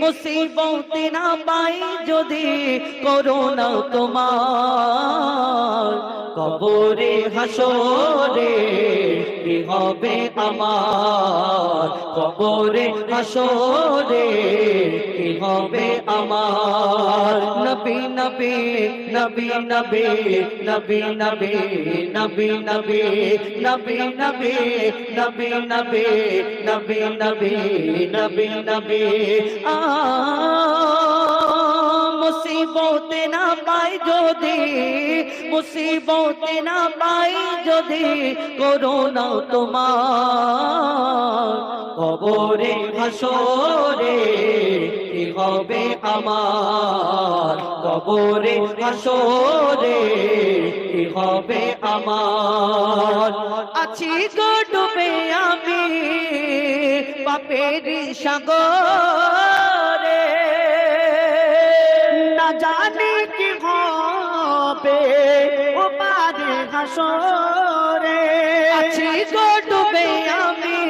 মুসিবতে না পাই যদি করোনা তোমার। কবরে হাসরে হবে আমার কবরে হাসরে কি হবে আমার নবী নবী নবী নবী নবী নবী নবী নবী নবী নবী নবী নবী নবী নবী নবী নবী আ পাই যদি, মুসিবতে না পাই যদি করোনা তোমার কবরে হাসরে কি হবে আমার? কবরে হাসরে কি হবে আমার? আছি গো ডুবে আমি, বাপের সাগরে হাসরে আছি গো ডুবে আমি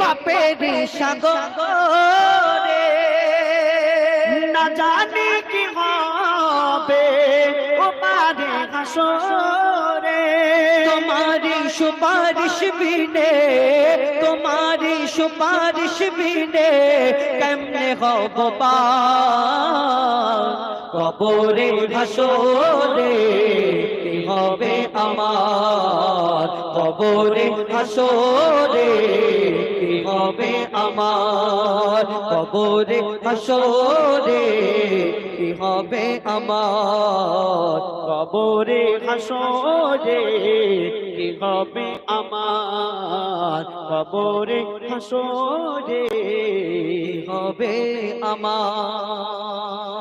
বাপের সাগরে। না জানি কি হবে ও পারে হাসরে। তোমারি সুপারিশ বিনে তোমারি সুপারিশ বিনে কেমনে হব পা কবরে হাসরে। আমার কবরে হাসরে, কি হবে আমার? কবরে হাসরে, কি হবে আমার? কবরে হাসরে, কি হবে আমার? কবরে হাসরে হবে আমার?